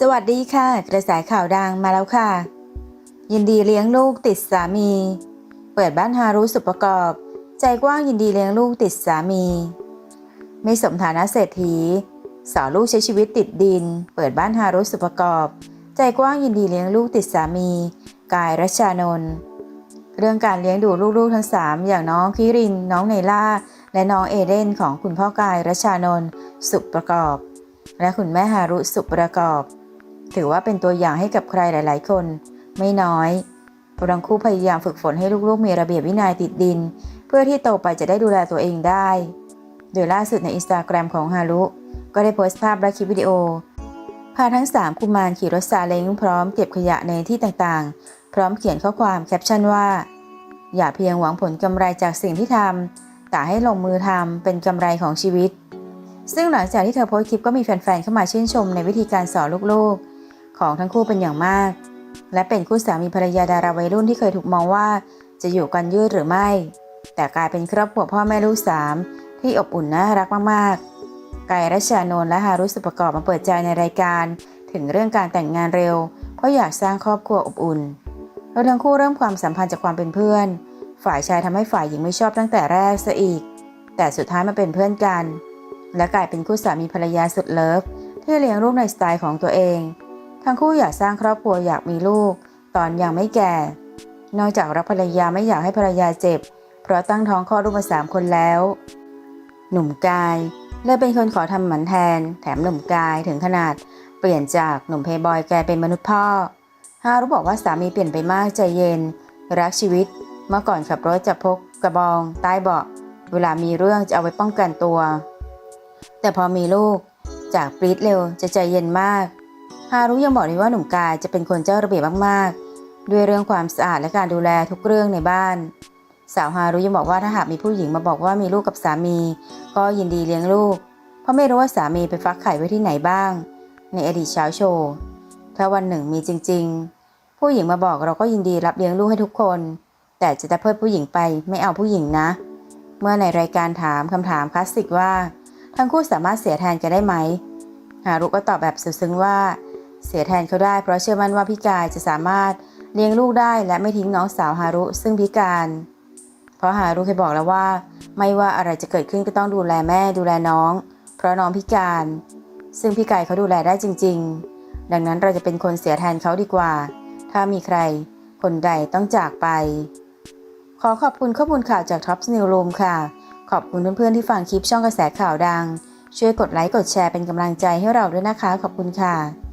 สวัสดีค่ะ กระแสข่าวดังมาแล้วค่ะ ยินดีเลี้ยงลูกติดสามี เปิดบ้านฮารุสุประกอบ ใจกว้างยินดีเลี้ยงลูกติดสามี ไม่สมฐานะเศรษฐีสาวลูกใช้ชีวิตติดดิน เปิดบ้านฮารุสุประกอบ ใจกว้างยินดีเลี้ยงลูกติดสามี กายรัชานนท์เรื่องการเลี้ยงดูลูกๆทั้งสามอย่างน้องคิริน น้องไนล่า และน้องเอเดนของคุณพ่อกายรัชชานนท์สุประกอบ และคุณแม่ฮารุสุประกอบ ถือว่าเป็นตัวอย่างให้กับใครหลาย ๆ คน ไม่น้อยทั้งคู่พยายามฝึกฝนให้ลูกๆ มีระเบียบวินัยติดดิน เพื่อที่โตไปจะได้ดูแลตัวเองได้ โดยล่าสุดในอินสตาแกรมของฮารุก็ได้โพสต์ภาพและคลิปวิดีโอ พาทั้ง 3 กุมารขี่รถซาเล้งพร้อมเก็บขยะในที่ต่างๆ พร้อมเขียนข้อความแคปชั่นว่า อย่าเพียงหวังผลกำไรจากสิ่งที่ทำแต่ให้ลงมือทำเป็นกำไรของชีวิต ซึ่งหลังจากที่เธอโพสต์คลิปก็มีแฟนๆเข้ามาชื่นชมในวิธีการสอนลูกๆ ของทั้งคู่เป็นอย่างมาก และเป็นคู่สามีภรรยาดาราวัยรุ่นที่เคยถูกมองว่าจะอยู่กันยืดหรือไม่ แต่กลายเป็นครอบครัวพ่อแม่ลูกสามที่อบอุ่นน่ารักมากๆกายรัชชานนท์และฮารุสุประกอบมาเปิดใจในรายการ ถึงเรื่องการแต่งงานเร็ว เพราะอยากสร้างครอบครัวอบอุ่นแล้วทั้งคู่เริ่มความสัมพันธ์จากความเป็นเพื่อน ฝ่ายชายทำให้ฝ่ายหญิงไม่ชอบตั้งแต่แรกซะอีก แต่สุดท้ายมาเป็นเพื่อนกัน และกลายเป็นคู่สามีภรรยาสุดเลิฟที่เลี้ยงลูกในสไตล์ของตัวเอง ทั้งคู่อยากสร้างครอบครัวอยากมีลูก ตอนยังไม่แก่ นอกจากรักภรรยาไม่อยากให้ภรรยาเจ็บ เพราะตั้งท้องคลอดลูกมาสามคนแล้ว หนุ่มกายเลยเป็นคนขอทำหมันแทน แถมหนุ่มกายถึงขนาด เปลี่ยนจากหนุ่มเพย์บอยกลายเป็นมนุษย์พ่อฮารุบอกว่าสามีเปลี่ยนไปมากใจเย็น รักชีวิต เมื่อก่อนขับรถจะพกกระบองใต้เบาะ เวลามีเรื่องจะเอาไว้ป้องกันตัว แต่พอมีลูกจากปรีดเร็วจะใจเย็นมาก ฮารุยังบอกเลยว่าหนุ่มกายจะเป็นคนเจ้าระเบียบมากๆ ด้วยเรื่องความสะอาดและการดูแลทุกเรื่องในบ้าน สาวฮารุยังบอกว่าถ้าหากมีผู้หญิงมาบอกว่ามีลูกกับสามี ก็ยินดีเลี้ยงลูก เพราะไม่รู้ว่าสามีไปฟักไข่ไว้ที่ไหนบ้าง ในอดีตเช้าโชว์ถ้าวันหนึ่งมีจริง ๆ ผู้หญิงมาบอกเราก็ยินดีรับเลี้ยงลูกให้ทุกคน แต่จะแตะเพิดผู้หญิงไปไม่เอาผู้หญิงนะ เมื่อในรายการถามคำถามคลาสสิกว่า ทั้งคู่สามารถเสียแทนกันได้ไหม ฮารุก็ตอบแบบสุดซึ้งว่า เสียแทนเขาได้เพราะเชื่อมั่นว่าพี่กายจะสามารถเลี้ยงลูกได้และไม่ทิ้งน้องสาวฮารุ ซึ่งพิการ เพราะฮารุเคยบอกแล้วว่า ไม่ว่าอะไรจะเกิดขึ้นก็ต้องดูแลแม่ดูแลน้อง เพราะน้องพิการ ซึ่งพี่กายเขาดูแลได้จริง ๆ ดังนั้นเราจะเป็นคนเสียแทนเขาดีกว่า ถ้ามีใคร คนใดต้องจากไป ขอขอบคุณข้อมูลข่าวจาก Top News Room ค่ะ ขอบคุณเพื่อนๆที่ฟังคลิปช่องกระแสข่าวดัง ช่วยกดไลค์กดแชร์เป็นกำลังใจให้เราด้วยนะคะ ขอบคุณค่ะ